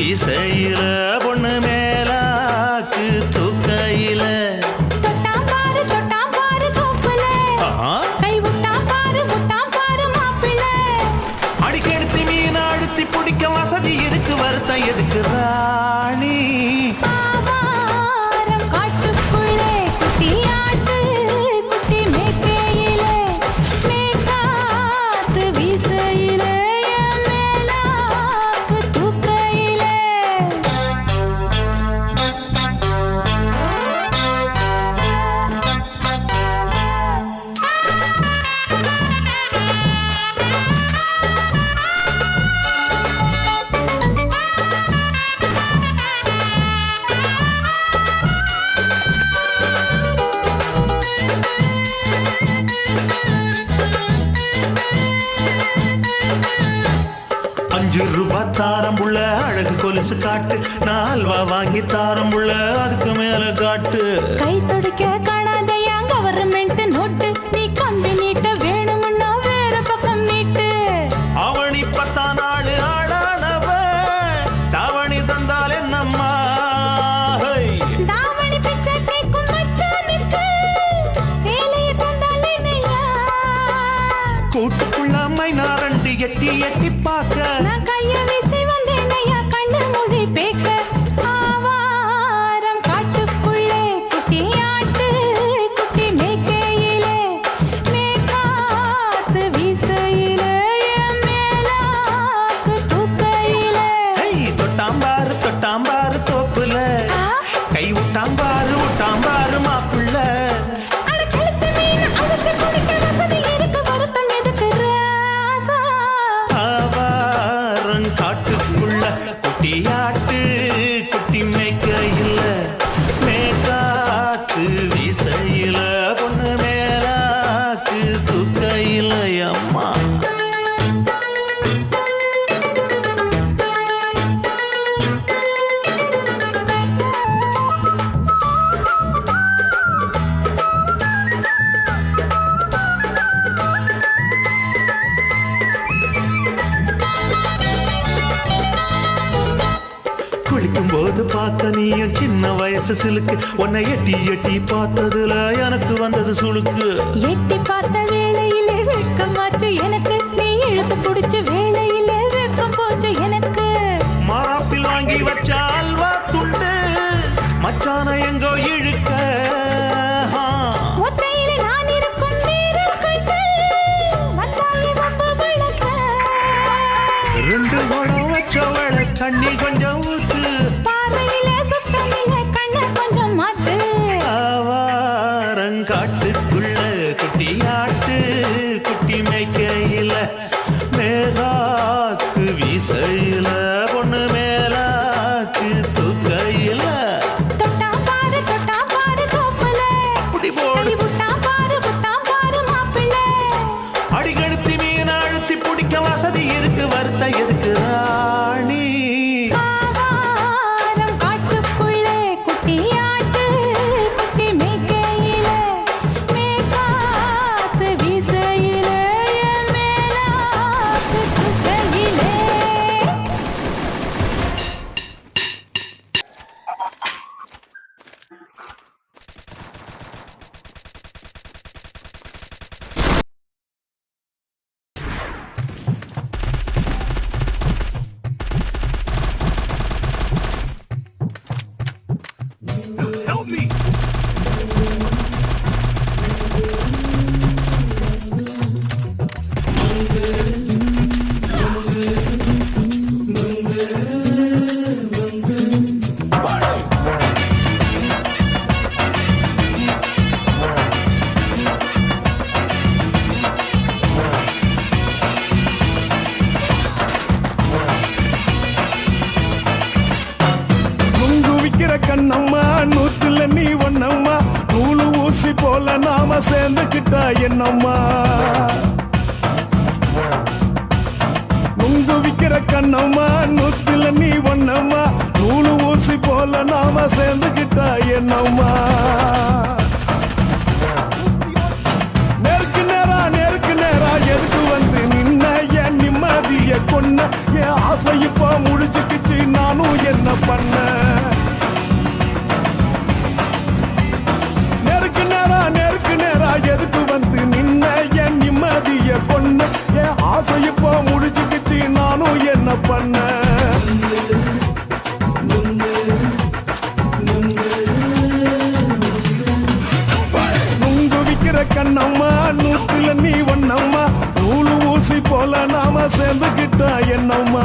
திசையில கொலுசு காட்டு. நால்வா வாங்கி தாரம் உள்ள அதுக்கு மேல காட்டு. கை துடிக்க விட்டாம்பாரு விட்டாம்பாரு மாப்பிள்ள பார்த்த நீயும் சின்ன வயசு சிலுக்கு. உன்னை எட்டி எட்டி பார்த்ததுல எனக்கு வந்தது சுளுக்கு. எட்டி பார்த்த வேளையிலே வெட்கம் மாற்று எனக்கு. நீ இழுத்து பிடிச்ச வேளையிலே வெட்கம் போச்சு எனக்கு. மராப்பில் வாங்கி வச்ச அல்வா துண்டு மச்சான எங்கோ இழுக்க. கண்டு ரெண்டு குடம் வச்சவள தண்ணி கொஞ்சம் நூத்துல நீ ஒன்னம்மா. நூலு ஊசி போல நாம சேர்ந்துக்கிட்டா என்னம்மா? நுங்கு விக்கிற கண்ணம்மா நூத்துல நீ ஒன்னம்மா. நூலு ஊசி போல நாம சேர்ந்துக்கிட்டா என்னம்மா? நிம்மதிய கொன்ன என் ஆசை இப்ப முடிச்சுக்கிச்சு நானும் என்ன பண்ண? கண்ணம்மா நூற்றுல நீ ஒண்ணம்மா. நூலு ஊசி போல நாம சேர்ந்துகிட்டா என்னம்மா?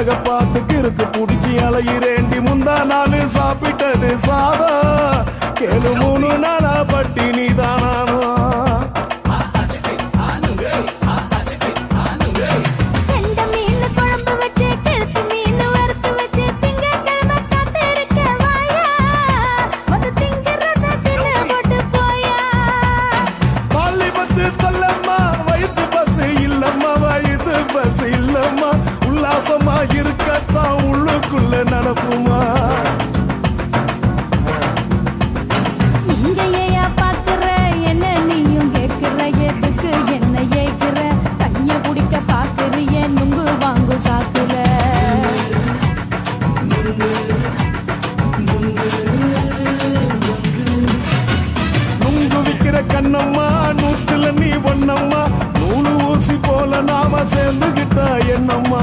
உலக பாட்டுக்கு இருக்கு புடிச்சி அலையிறேண்டி. முந்தா நாலு சாப்பிட்டது சாதா கேளு மூணு நாளா பட்டி நீதானானோ நூத்துல நீ ஒன்னம்மா. நூலு ஊசி போல நாம சேர்ந்துகிட்டா என்னம்மா.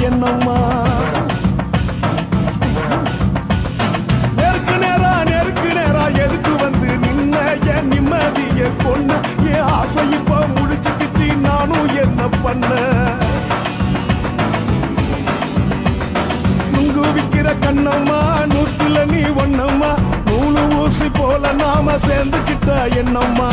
என்னம்மா? நெருக்கு நேரா நெருக்கு நேரா எதுக்கு வந்து நின்ன? என் நிம்மதிய கொண்டு என் ஆசை இப்ப முடிச்சுக்கிச்சு நானும் என்ன பண்ண? நுங்கு விக்கிற கண்ணம்மா நூத்துல நீ ஒண்ணம்மா நூலு ஊசி போல நாம சேர்ந்துக்கிட்ட என்னம்மா?